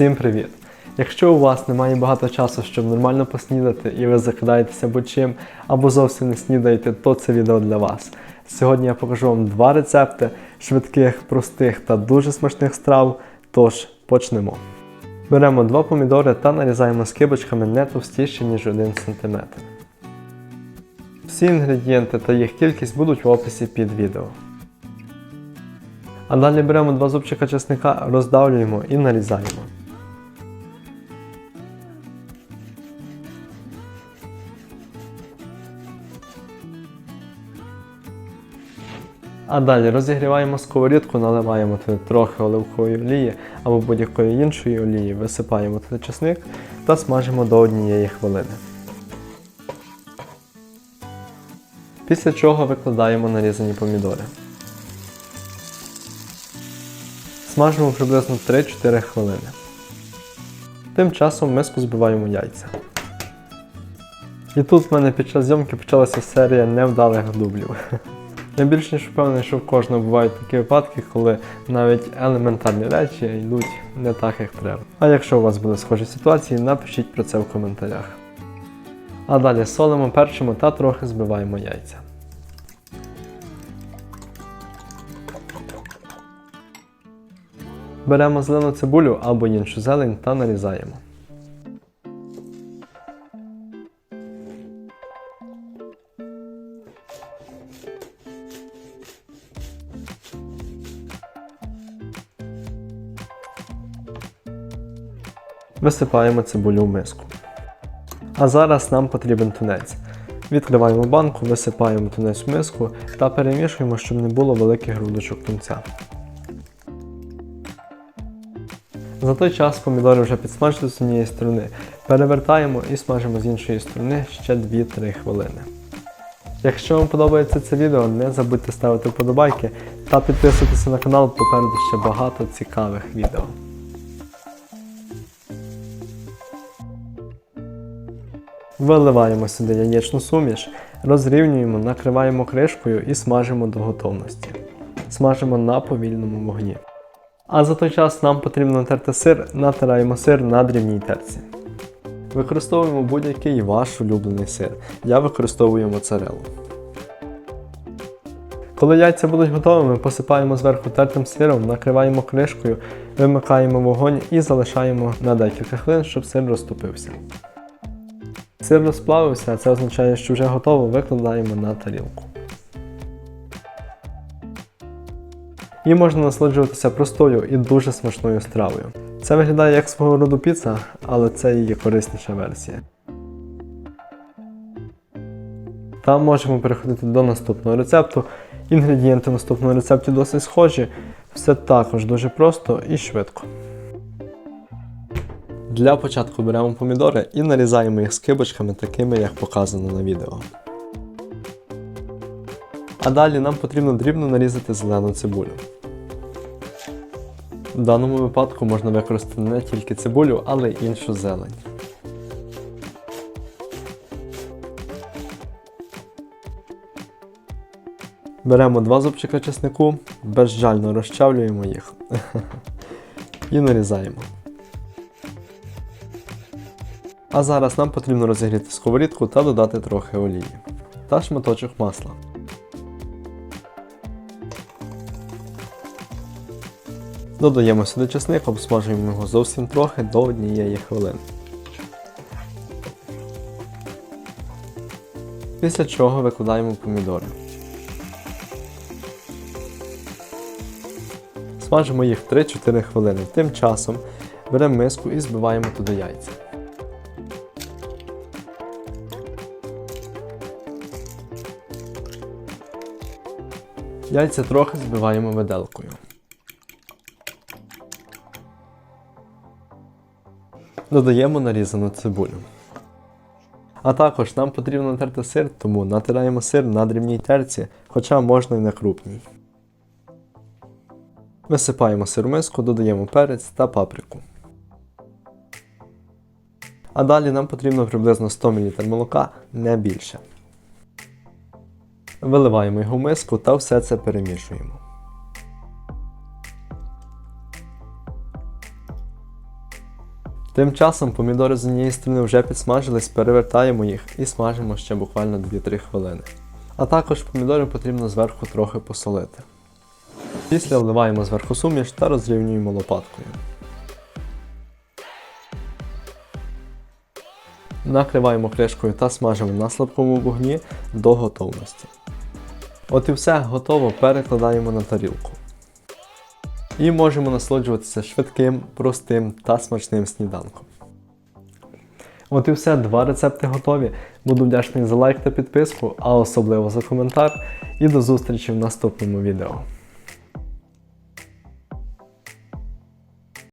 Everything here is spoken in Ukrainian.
Всім привіт! Якщо у вас немає багато часу, щоб нормально поснідати, і ви закидаєтеся будь-чим або зовсім не снідаєте, то це відео для вас. Сьогодні я покажу вам два рецепти швидких, простих та дуже смачних страв. Тож почнемо. Беремо два помідори та нарізаємо скибочками не товстіше, ніж 1 см. Всі інгредієнти та їх кількість будуть в описі під відео. А далі беремо два зубчика чесника, роздавлюємо і нарізаємо. А далі розігріваємо сковорідку, наливаємо туди трохи оливкової олії або будь-якої іншої олії, висипаємо туди чесник та смажимо до однієї хвилини. Після чого викладаємо нарізані помідори. Смажимо приблизно 3-4 хвилини. Тим часом миску збиваємо яйця. І тут в мене під час зйомки почалася серія невдалих дублів. Я більш ніж впевнений, що в кожного бувають такі випадки, коли навіть елементарні речі йдуть не так, як треба. А якщо у вас були схожі ситуації, напишіть про це в коментарях. А далі солимо, перчимо та трохи збиваємо яйця. Беремо зелену цибулю або іншу зелень та нарізаємо. Висипаємо цибулю в миску. А зараз нам потрібен тунець. Відкриваємо банку, висипаємо тунець в миску та перемішуємо, щоб не було великих грудочок тунця. За той час помідори вже підсмажили з однієї сторони. Перевертаємо і смажимо з іншої сторони ще 2-3 хвилини. Якщо вам подобається це відео, не забудьте ставити вподобайки та підписуватися на канал, попереду ще багато цікавих відео. Виливаємо сюди яєчну суміш, розрівнюємо, накриваємо кришкою і смажимо до готовності. Смажимо на повільному вогні. А за той час нам потрібно натерти сир, натираємо сир на дрібній терці. Використовуємо будь-який ваш улюблений сир. Я використовую моцарелу. Коли яйця будуть готовими, посипаємо зверху тертим сиром, накриваємо кришкою, вимикаємо вогонь і залишаємо на декілька хвилин, щоб сир розтопився. Сир розплавився, а це означає, що вже готово, викладаємо на тарілку. І можна насолоджуватися простою і дуже смачною стравою. Це виглядає як свого роду піца, але це її корисніша версія. Та можемо переходити до наступного рецепту. Інгредієнти наступного рецепту досить схожі, все також дуже просто і швидко. Для початку беремо помідори і нарізаємо їх скибочками, такими як показано на відео. А далі нам потрібно дрібно нарізати зелену цибулю. В даному випадку можна використати не тільки цибулю, але й іншу зелень. Беремо два зубчика чеснику, безжально розчавлюємо їх і нарізаємо. А зараз нам потрібно розігріти сковорідку та додати трохи олії та шматочок масла. Додаємо сюди чесник, обсмажуємо його зовсім трохи до однієї хвилини. Після чого викладаємо помідори. Смажимо їх 3-4 хвилини. Тим часом беремо миску і збиваємо туди яйця. Яйця трохи збиваємо виделкою. Додаємо нарізану цибулю. А також нам потрібно натерти сир, тому натираємо сир на дрібній терці, хоча можна і на крупній. Висипаємо сир в миску, додаємо перець та паприку. А далі нам потрібно приблизно 100 мл молока, не більше. Виливаємо його в миску та все це перемішуємо. Тим часом помідори з однієї сторони вже підсмажились, перевертаємо їх і смажимо ще буквально 2-3 хвилини. А також помідори потрібно зверху трохи посолити. Після вливаємо зверху суміш та розрівнюємо лопаткою. Накриваємо кришкою та смажимо на слабкому вогні до готовності. От і все готово, перекладаємо на тарілку. І можемо насолоджуватися швидким, простим та смачним сніданком. От і все, два рецепти готові. Буду вдячний за лайк та підписку, а особливо за коментар. І до зустрічі в наступному відео.